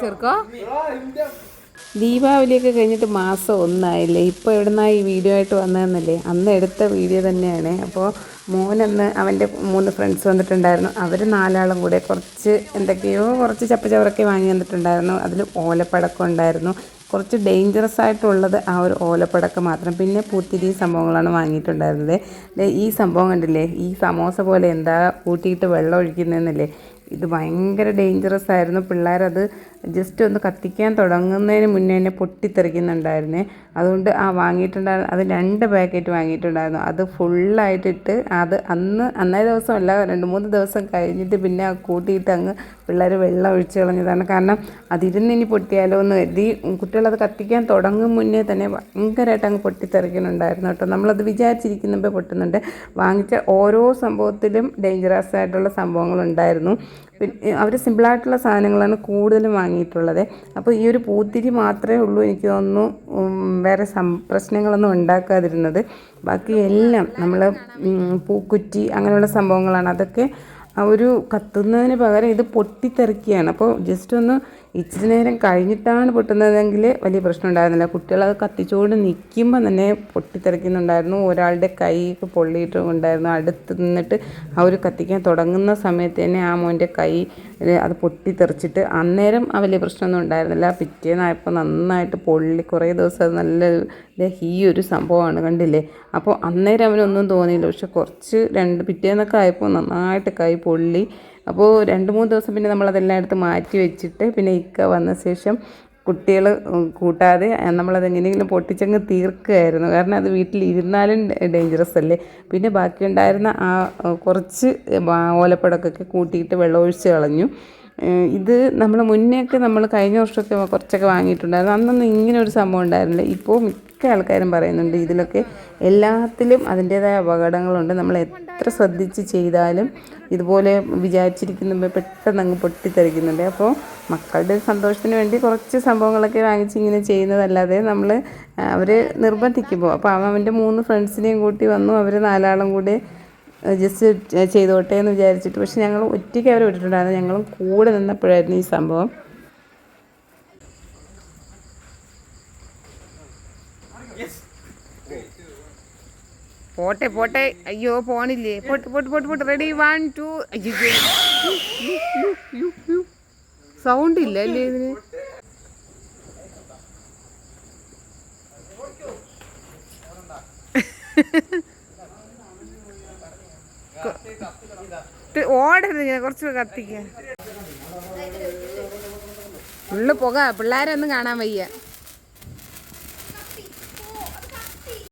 ചെറുക്കാ. ദീപാവലിയൊക്കെ കഴിഞ്ഞിട്ട് മാസം ഒന്നായില്ലേ? ഇപ്പോൾ എവിടുന്നാ ഈ വീഡിയോ ആയിട്ട് വന്നതെന്നല്ലേ? അന്ന് എടുത്ത വീഡിയോ തന്നെയാണ്. അപ്പോൾ മോനന്ന് അവന്റെ മൂന്ന് ഫ്രണ്ട്സ് വന്നിട്ടുണ്ടായിരുന്നു. അവർ നാലാളും കൂടെ കുറച്ച് എന്തൊക്കെയോ കുറച്ച് ചപ്പച്ചവറൊക്കെ വാങ്ങി വന്നിട്ടുണ്ടായിരുന്നു. അതിൽ ഓലപ്പടക്കം ഉണ്ടായിരുന്നു. കുറച്ച് ഡേഞ്ചറസ് ആയിട്ടുള്ളത് ആ ഒരു ഓലപ്പടക്കം മാത്രം. പിന്നെ പൂത്തിരി സംഭവങ്ങളാണ് വാങ്ങിയിട്ടുണ്ടായിരുന്നത്. ഈ സംഭവം കണ്ടില്ലേ? ഈ സമോസ പോലെ എന്താ കൂട്ടിയിട്ട് വെള്ളം ഒഴിക്കുന്നതെന്നല്ലേ? ഇത് ഭയങ്കര ഡേഞ്ചറസ് ആയിരുന്നു. പിള്ളേരത് ജസ്റ്റ് ഒന്ന് കത്തിക്കാൻ തുടങ്ങുന്നതിന് മുന്നേ തന്നെ പൊട്ടിത്തെറിക്കുന്നുണ്ടായിരുന്നേ. അതുകൊണ്ട് ആ വാങ്ങിയിട്ടുണ്ടായിരുന്നു അത് രണ്ട് പാക്കറ്റ് വാങ്ങിയിട്ടുണ്ടായിരുന്നു. അത് ഫുള്ളായിട്ടിട്ട് അത് അന്ന് അന്നേ ദിവസമല്ല രണ്ട് മൂന്ന് ദിവസം കഴിഞ്ഞിട്ട് പിന്നെ കൂട്ടിയിട്ട് അങ്ങ് പിള്ളേർ വെള്ളം ഒഴിച്ച് കളഞ്ഞതാണ്. കാരണം അതിരുന്ന് ഇനി പൊട്ടിയാലോ എന്ന് കരുതി കുട്ടികളത് കത്തിക്കാൻ തുടങ്ങും മുന്നേ തന്നെ ഭയങ്കരമായിട്ട് അങ്ങ് പൊട്ടിത്തെറിക്കുന്നുണ്ടായിരുന്നു കേട്ടോ. നമ്മളത് വിചാരിച്ചിരിക്കുന്നുമ്പോൾ പൊട്ടുന്നുണ്ട്. വാങ്ങിച്ച ഓരോ സംഭവത്തിലും ഡേഞ്ചറസ് ആയിട്ടുള്ള സംഭവങ്ങളുണ്ടായിരുന്നു. അവർ സിമ്പിളായിട്ടുള്ള സാധനങ്ങളാണ് കൂടുതലും വാങ്ങിയിട്ടുള്ളത്. അപ്പോൾ ഈ ഒരു പൂത്തിരി മാത്രമേ ഉള്ളൂ എനിക്ക് തോന്നുന്നു വേറെ സം പ്രശ്നങ്ങളൊന്നും ഉണ്ടാക്കാതിരുന്നത്. ബാക്കി എല്ലാം നമ്മൾ പൂക്കുറ്റി അങ്ങനെയുള്ള സംഭവങ്ങളാണ്. അതൊക്കെ ആ ഒരു കത്തുന്നതിന് പകരം ഇത് പൊട്ടിത്തെറിക്കുകയാണ്. അപ്പോൾ ജസ്റ്റ് ഒന്ന് ഇച്ചിരി നേരം കഴിഞ്ഞിട്ടാണ് പൊട്ടുന്നതെങ്കിൽ വലിയ പ്രശ്നം ഉണ്ടായിരുന്നില്ല. കുട്ടികളത് കത്തിച്ചുകൊണ്ട് നിൽക്കുമ്പോൾ തന്നെ പൊട്ടിത്തെറിക്കുന്നുണ്ടായിരുന്നു. ഒരാളുടെ കൈയൊക്കെ പൊള്ളിയിട്ടുണ്ടായിരുന്നു. അടുത്ത് നിന്നിട്ട് ആ ഒരു കത്തിക്കാൻ തുടങ്ങുന്ന സമയത്ത് തന്നെ ആ മോന്റെ കൈ അത് പൊട്ടിത്തെറിച്ചിട്ട് അന്നേരം വലിയ പ്രശ്നമൊന്നും ഉണ്ടായിരുന്നില്ല. പിറ്റേന്നായപ്പോൾ നന്നായിട്ട് പൊള്ളി കുറേ ദിവസം അത് നല്ല ഈ ഒരു സംഭവമാണ് കണ്ടില്ലേ? അപ്പോൾ അന്നേരം അവനൊന്നും തോന്നിയില്ല. പക്ഷെ കുറച്ച് രണ്ട് പിറ്റേന്നൊക്കെ ആയപ്പോൾ നന്നായിട്ട് കൈ പൊള്ളി. അപ്പോൾ രണ്ട് മൂന്ന് ദിവസം പിന്നെ നമ്മളതെല്ലാം എടുത്ത് മാറ്റി വെച്ചിട്ട് പിന്നെ ഇക്ക വന്ന ശേഷം കുട്ടികൾ കൂട്ടാതെ നമ്മളത് എങ്ങനെയെങ്കിലും പൊട്ടിച്ചങ്ങ് തീർക്കുകയായിരുന്നു. കാരണം അത് വീട്ടിൽ ഇരുന്നാലും ഡേഞ്ചറസ് അല്ലേ? പിന്നെ ബാക്കിയുണ്ടായിരുന്ന ആ, കുറച്ച് ഓലപ്പടക്കൊക്കെ കൂട്ടിയിട്ട് വെള്ളമൊഴിച്ച് കളഞ്ഞു. ഇത് നമ്മൾ മുന്നേയൊക്കെ നമ്മൾ കഴിഞ്ഞ വർഷമൊക്കെ കുറച്ചൊക്കെ വാങ്ങിയിട്ടുണ്ടായിരുന്നു. അന്നൊന്നും ഇങ്ങനെ ഒരു സംഭവം ഉണ്ടായിരുന്നില്ല. ഇപ്പോൾ മിക്ക ആൾക്കാരും പറയുന്നുണ്ട് ഇതിലൊക്കെ എല്ലാത്തിലും അതിന്റേതായ അപകടങ്ങളുണ്ട്. നമ്മൾ എത്ര ശ്രദ്ധിച്ച് ചെയ്താലും ഇതുപോലെ വിചാരിച്ചിരിക്കുന്ന പെട്ടെന്ന് അങ്ങ് പൊട്ടിത്തെറിക്കുന്നുണ്ട്. അപ്പോൾ മക്കളുടെ സന്തോഷത്തിന് വേണ്ടി കുറച്ച് സംഭവങ്ങളൊക്കെ വാങ്ങിച്ച് ഇങ്ങനെ ചെയ്യുന്നതല്ലാതെ നമ്മൾ അവർ നിർബന്ധിക്കുമ്പോൾ അപ്പോൾ അവൻ അവന്റെ മൂന്ന് ഫ്രണ്ട്സിനെയും കൂട്ടി വന്നു അവർ നാലാളും കൂടി ജസ്റ്റ് ചെയ്തോട്ടെ എന്ന് വിചാരിച്ചിട്ട് പക്ഷെ ഞങ്ങൾ ഒറ്റയ്ക്ക് അവരെ വിട്ടിട്ടുണ്ടായിരുന്നു ഞങ്ങളും കൂടെ നിന്നപ്പോഴായിരുന്നു ഈ സംഭവം. പോട്ടെ പോട്ടെ. അയ്യോ പോണില്ലേ. പോട്ട് പോട്ട് പോട്ട് പോട്ട്. റെഡി വൺ ടു സൗണ്ട് ഇല്ല അല്ലേ ഇതിന്? ഇത് ഓടരുത് ഞാൻ കുറച്ച് കത്തിക്ക. ഫുള്ള് പുക പിള്ളേരൊന്നും കാണാൻ വയ്യ.